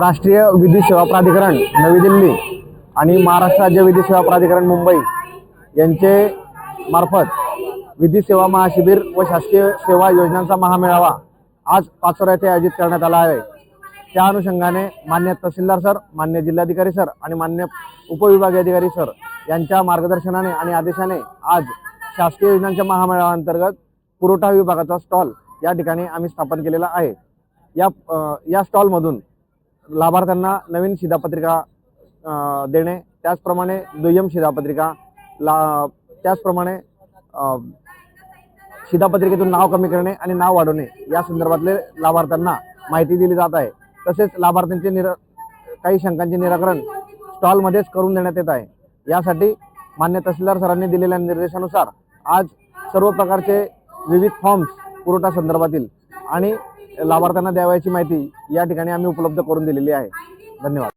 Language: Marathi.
राष्ट्रीय विधी सेवा प्राधिकरण नवी दिल्ली आणि महाराष्ट्र राज्य विधी सेवा प्राधिकरण मुंबई यांचे मार्फत विधी सेवा महाशिबिर व शासकीय सेवा योजनांचा महामेळावा आज पाचोरा येथे आयोजित करण्यात आला आहे. त्या अनुषंगाने मान्य तहसीलदार सर मान्य जिल्हाधिकारी सर आणि मान्य उपविभागीय अधिकारी सर यांच्या मार्गदर्शनाने आणि आदेशाने आज शासकीय योजनांच्या महामेळाव्याअंतर्गत पुरवठा विभागाचा स्टॉल या ठिकाणी आम्ही स्थापन केलेला आहे. या या स्टॉलमधून लाभार्थ्यांना नवीन शिधापत्रिका देणे त्याचप्रमाणे दुय्यम शिधापत्रिका ला त्याचप्रमाणे शिधापत्रिकेतून नाव कमी करणे आणि नाव वाढवणे या संदर्भातले लाभार्थ्यांना माहिती दिली जात आहे. तसेच लाभार्थ्यांचे निर काही शंकांचे निराकरण स्टॉलमध्येच करून देण्यात येत आहे. यासाठी मान्य तहसीलदार सरांनी दिलेल्या निर्देशानुसार आज सर्व प्रकारचे विविध फॉर्म्स पुरवठा संदर्भातील आणि लाभार्थ्यांना द्यावयाची माहिती या ठिकाणी आम्ही उपलब्ध करून दिलेली आहे. धन्यवाद.